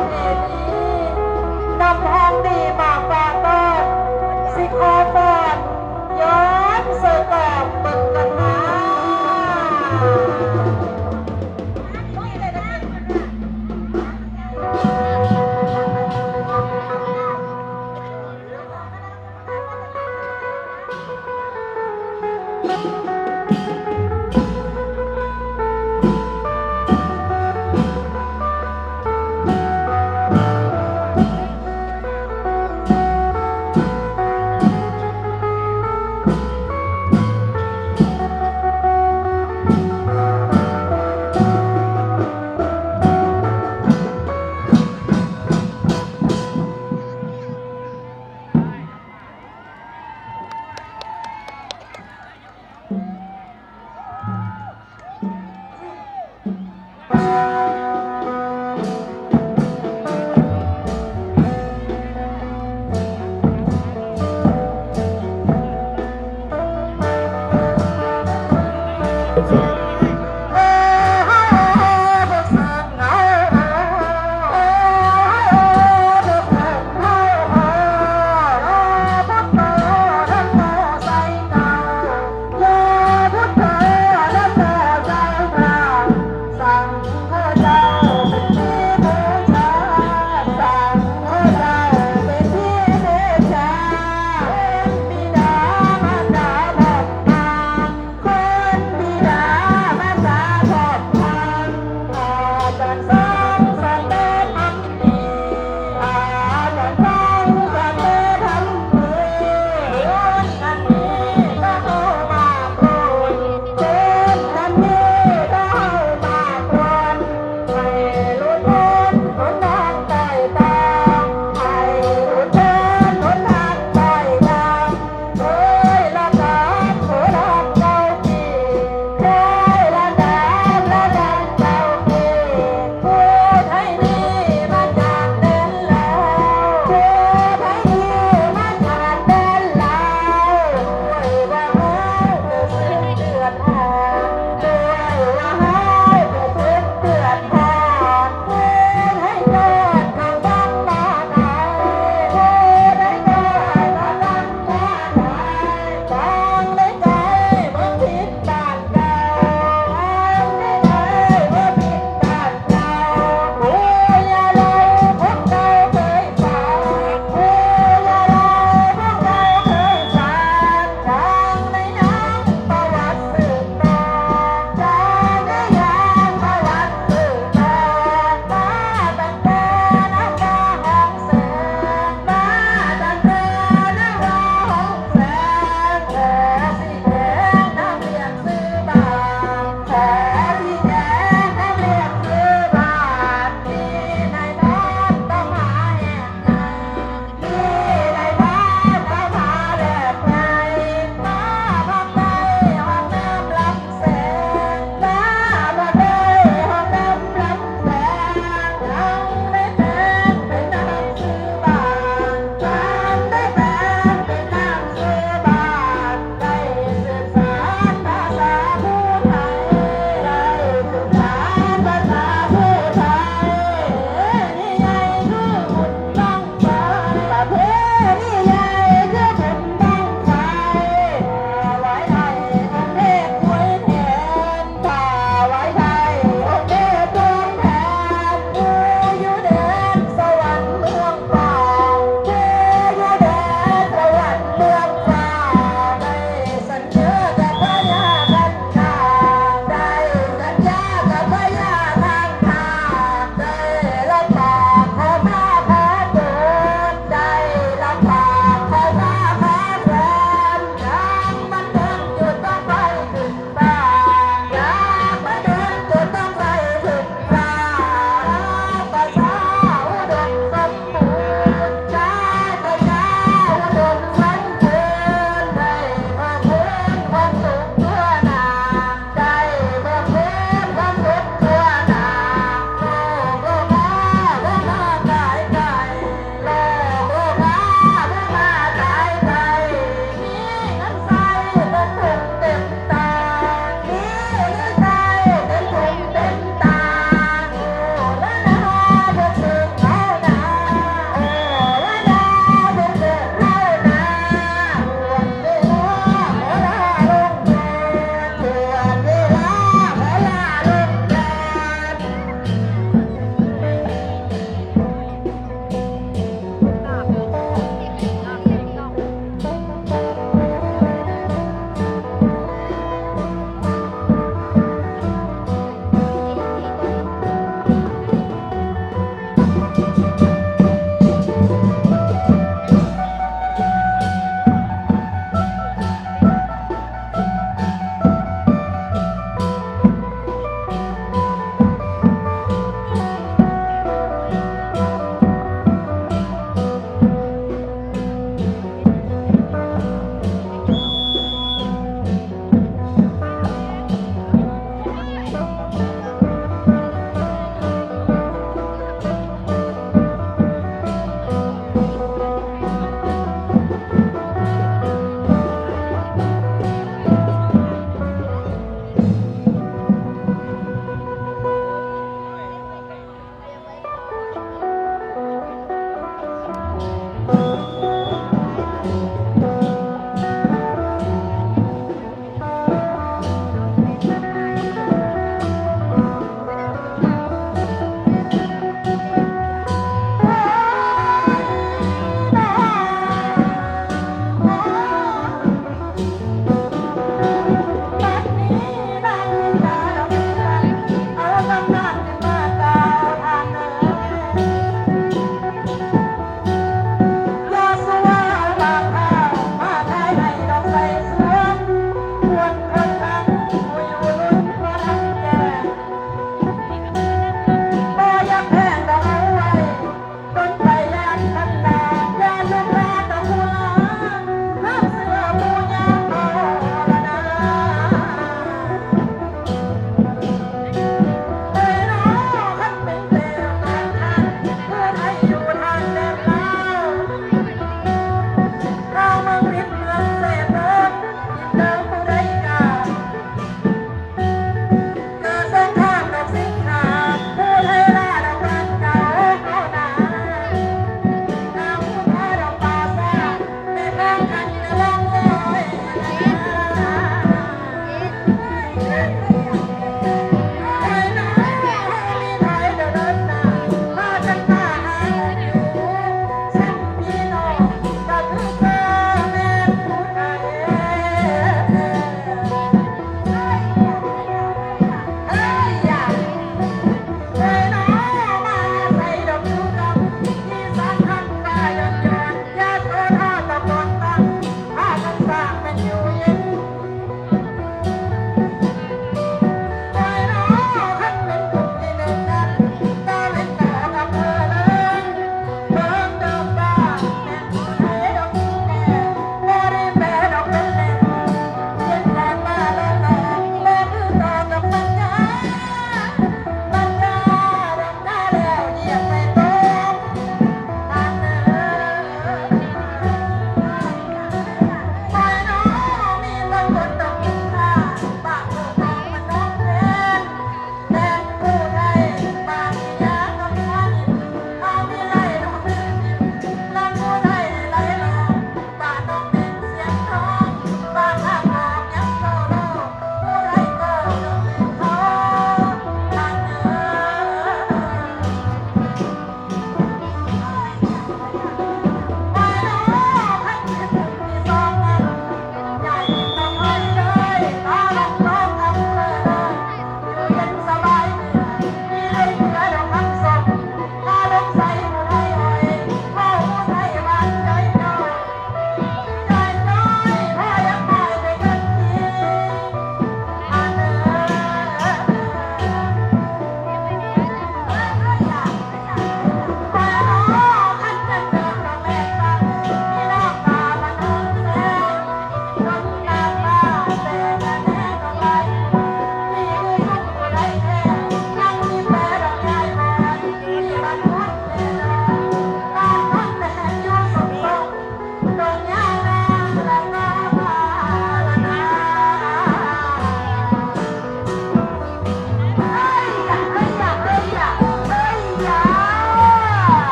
ป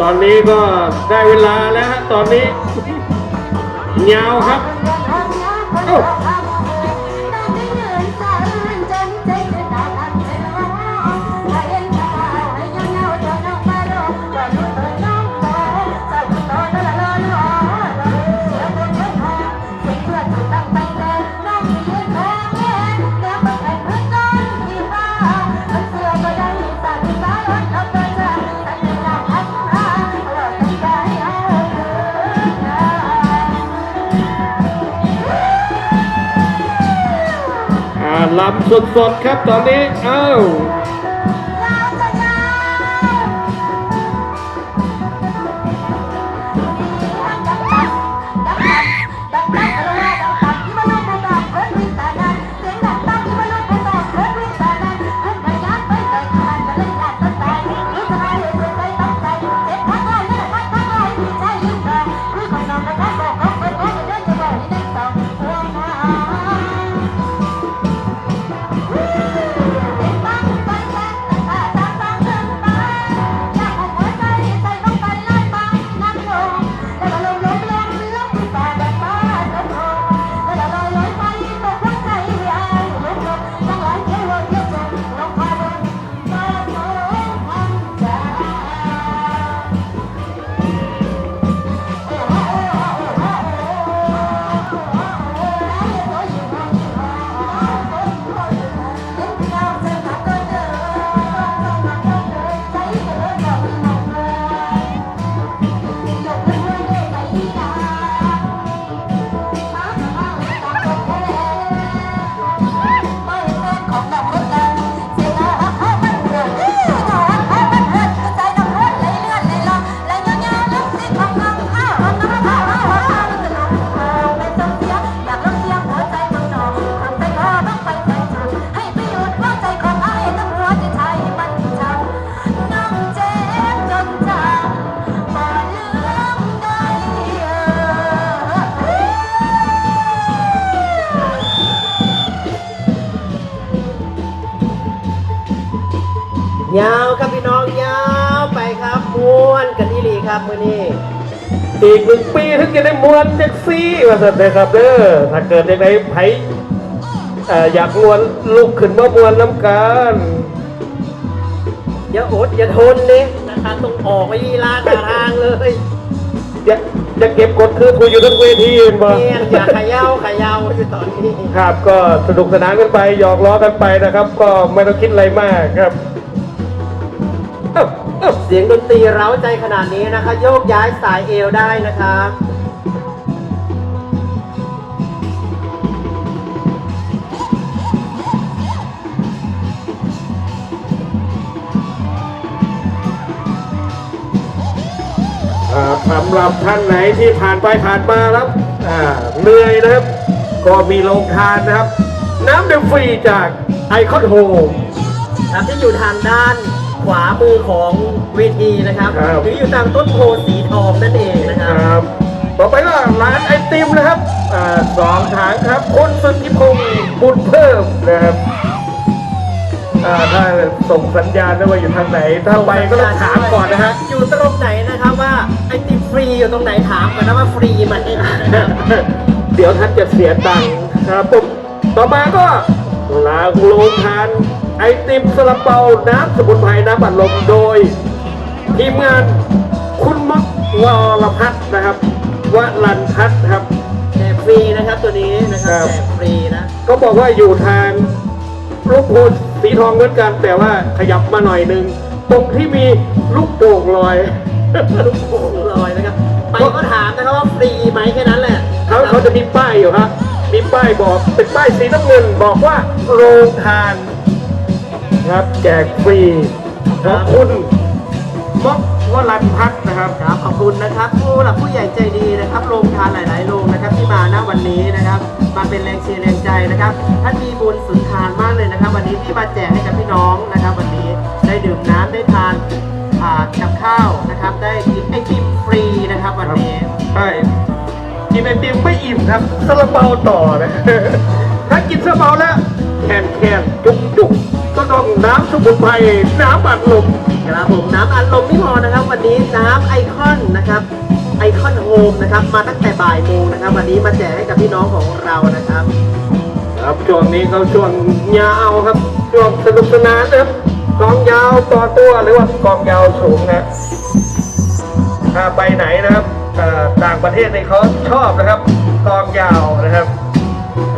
ตอนนี้ก็ได้เวลาแล้วฮะตอนนี้ยาวครับำสดๆครับตอนนี้เอ้าว ครับมือนี้อีกหนึ่งปีถึงจะได้มวนแท็กซี่มาสัตว์นะครับเด้อถ้าเกิดในไหนไผเอ่ออยากมวนลุกขึ้นมามวนน้ำกันอย่าอดอย่าทนเลยนะคะต้องออกไปลีลาตาทางเลยอย่าอย่าเก็บกดคือคุยอยู่ทั้งเวทีเห็นบ่เมียนอย่าเขย่าเขย่าอยู่ตอนนี้ครับก็สนุกสนานกันไปหยอกล้อกันไปนะครับ ก็ไม่ต้องคิดอะไรมากครับ เอ้าเอ้าเสียงดนตรีเร้าใจขนาดนี้นะคะ โยกย้ายสายเอวได้นะครับอ่าสำหรับท่านไหนที่ผ่านไปผ่านมาครับอ่าเหนื่อยนะครับ ก็มีโรงทานนะครับ น้ำดื่มฟรีจากไอคอนโฮมครับที่อยู่ทางด้าน ขวามือของเวทีนะครับครับ หรืออยู่ทางต้นโพสีทองนั่นเองนะคครับรับต่อไปก็ร้านไอติมนะครับอ่าสองทางครับคุณสุทธิพงศ์บุญเพิ่มนะครับอ่าถ้าส่งสัญญาณได้ว่าอยู่ทางไหน ถ้าไปก็ต้องถามก่อนนะฮะ อยู่ตรงไหนนะครับว่าไอติมฟรีอยู่ตรงไหนถามกันนะว่าฟรีไหมนะครับเดี๋ยวท่านจะเสียตังค์ครับผมต่อมาก็ลาโรงทาน ไอติมสลับเปาน้ำสมุนไพรน้ำบัดลมโดย ทีมงานคุณมักวรพัฒน์นะครับวรันทัศน์ครับ แจกฟรีนะครับตัวนี้นะคครัรับบแจกฟรีนะก็บอกว่าอยู่ทางลูกพูนสีทองเหมือนกัน แต่ว่าขยับมาหน่อยหนึง ตรงที่มีลูกโป่งลอย ลูกโป่งลอยนะครับไปก็ถามนะครับว่าฟรีไหมแค่นั้นแหละเขาเขาจะมีป้ายอยู่ครับ มีป้ายบอกเป็นป้ายสีน้ำเงินบอกว่าโรงทาน ครับ แจกฟรีขอบคุณม็อกวรันพัฒน์นะครับ ครับขอบคุณนะครับ ผู้หลักผู้ใหญ่ใจดีนะครับโรงทานหลาย ๆ โรงนะครับที่มาณวันนี้นะครับ มาเป็นแรงเชียร์แรงใจนะครับท่านมีบุญสุนทานมากเลยนะครับ วันนี้ที่มาแจกให้กับพี่น้องนะครับ วันนี้ได้ดื่มน้ำได้ทานอ่ากับข้าวนะครับ ได้กินไอติมฟรีนะครับ วันนี้ใช่กินไอติมไม่อิ่มครับซาลาเปาต่อนะถ้ากินซาลาเปาแล้วแคนแคนจุกจุก ก็ต้องน้ำสมุนไพรน้ำบัดลมครับผมน้ำอัดลมไม่พอนะครับ วันนี้น้ำไอคอนนะครับ ไอคอนโฮมนะครับ มาตั้งแต่บ่ายโมงนะครับ วันนี้มาแจกให้กับพี่น้องของเรานะครับ ครับช่วงนี้เขาช่วงยาวครับช่วงสนุกสนานนะครับกองยาวต่อตัวหรือว่ากองยาวสูงนะถ้าไปไหนนะครับเอ่อต่างประเทศเนี่ยเขาชอบนะครับกองยาวนะครับ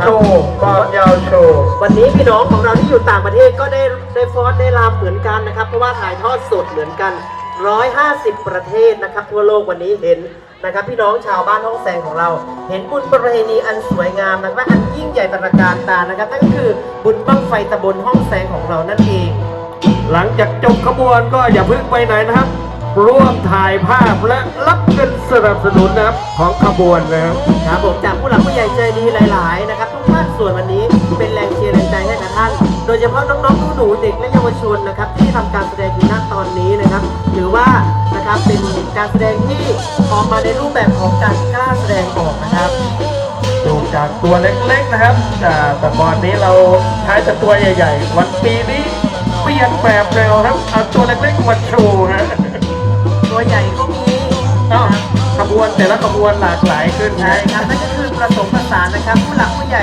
โชว์กองยาวโชว์ วันนี้พี่น้องของเราที่อยู่ต่างประเทศก็ได้ได้ฟอสได้รำเหมือนกันนะครับ เพราะว่าถ่ายทอดสดเหมือนกัน 150 ประเทศนะครับ ทั่วโลกวันนี้เห็นนะครับ พี่น้องชาวบ้านห้องแสงของเรา เห็นบุญประเพณีอันสวยงามนะครับอันยิ่งใหญ่ตระการตานะครับนั่นก็คือบุญบั้งไฟตะบนห้องแสงของเรานั่นเอง หลังจากจบขบวนก็อย่าเพิ่งไปไหนนะครับ ร่วมถ่ายภาพและรับเงินสนับสนุนนะครับของขบวนนะครับครับผมจากผู้หลักผู้ใหญ่ใจดีหลาย ๆ นะครับ ทุกภาคส่วนวันนี้เป็นแรงเชียร์แรงใจให้กับท่าน โดยเฉพาะน้องๆหนูๆเด็กและเยาวชนนะครับที่ทำการแสดงอยู่ณตอนนี้นะครับถือว่านะครับเป็นการแสดงที่ออกมาในรูปแบบของการกล้าแสดงออกนะครับดูจากตัวเล็กๆนะครับแต่แต่ก่อนนี้เราใช้แต่ตัวใหญ่ ๆ วันปีนี้เปลี่ยนแบบเร็วครับเอาตัวเล็กๆมาโชว์นะ ตัวใหญ่ก็มีอ้าขบวนแต่ละขบวนหลากหลายขึ้นใช่นะครับนั่นก็คือประสมผสานนะครับ ผู้หลักผู้ใหญ่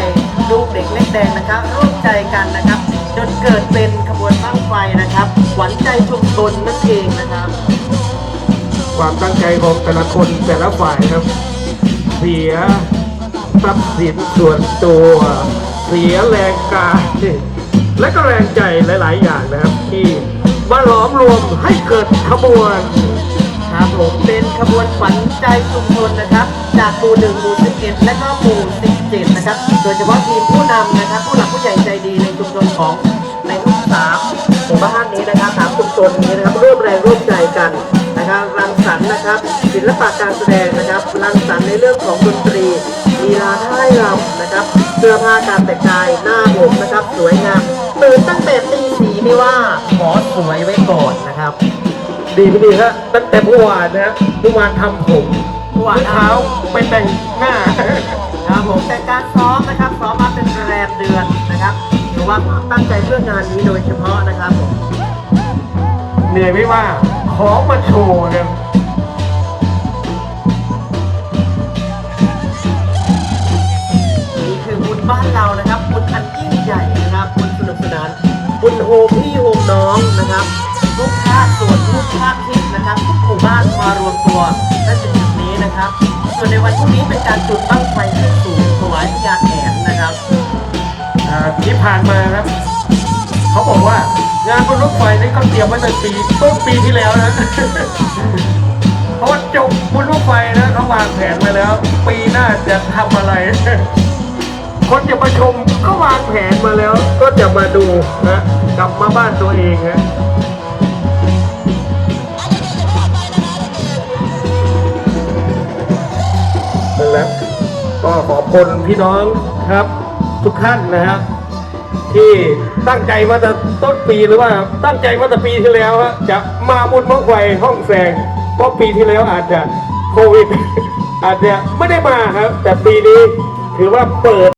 ลูกเด็กเล็กแดงนะครับ ร่วมใจกันนะครับ จนเกิดเป็นขบวนบ้างไฟนะครับหวันใจชุมชนนั่นเองนะครับความตั้งใจของแต่ละคนแต่ละฝ่ายครับ เสียทรัพย์สินส่วนตัว เสียแรงกายและก็แรงใจหลาย ๆ อย่างนะครับ ที่มาหลอมรวมให้เกิดขบวน ครับผมเป็นขบวนฝันใจชุมชนนะครับ จากหมู่หนึ่งหมู่สิบเอ็ดและก็หมู่สิบเจ็ดนะครับ โดยเฉพาะทีมผู้นำนะครับ ผู้หลักผู้ใหญ่ใจดีในชุมชนของในทุกสามหมู่บ้านนี้นะครับสามชุมชนนี้นะครับร่วมแรงร่วมใจกันนะครับรังสรรค์นะครับศิลปะการแสดงนะครับรังสรรค์ในเรื่องของดนตรีลีลาท่ายรำนะครับเสื้อผ้าการแต่งกายหน้าผมนะครับ สวยงามตื่นตั้งแต่ตีสีไม่ว่าขอสวยไว้ก่อนนะครับ ดีไม่ดีฮะตั้งแต่เมื่อวานนะฮะเมื่อวานทำผมเมื่อวานเช้าไปแต่งหน้า ครับผมแต่การซ้อมนะครับซ้อมมาเป็นแรมเดือนนะครับถือว่าตั้งใจเพื่องานนี้โดยเฉพาะนะครับผมเหนื่อยไม่ว่าของมาโชว์เนี่ยนี่คือบุญบ้านเรานะครับบุญอันยิ่งใหญ่นะครับบุญสนุกสนานบุญโฮมพี่โฮมน้องนะครับ ทุกภาคส่วนทุกภาคทิศนะครับทุกหมู่บ้านมารวมตัวนั่นเป็นจุดนี้นะครับ ส่วนในวันพรุ่งนี้เป็นการจุดบั้งไฟขึ้นสู่ถวายพญาแถนนะครับอ่าที่ผ่านมาครับ เขาบอกว่างานบนรถไฟนี่เขาเตรียมไว้ตั้งปีต้นปีที่แล้วนะ เพราะว่าจบบนรถไฟนะเขาวางแผนไว้แล้ว ปีหน้าจะทำอะไร คนจะมาชมก็วางแผนมาแล้ว ก็จะมาดูนะกลับมาบ้านตัวเองนะ ก็ขอบคุณพี่น้องครับ ทุกท่านนะฮะที่ตั้งใจมาแต่ต้นปีหรือว่าตั้งใจมาแต่ปีที่แล้วฮะจะมาบุญมังไฟห้องแสงเพราะปีที่แล้วอาจจะโควิดอาจจะไม่ได้มาครับ แต่ปีนี้ถือว่าเปิด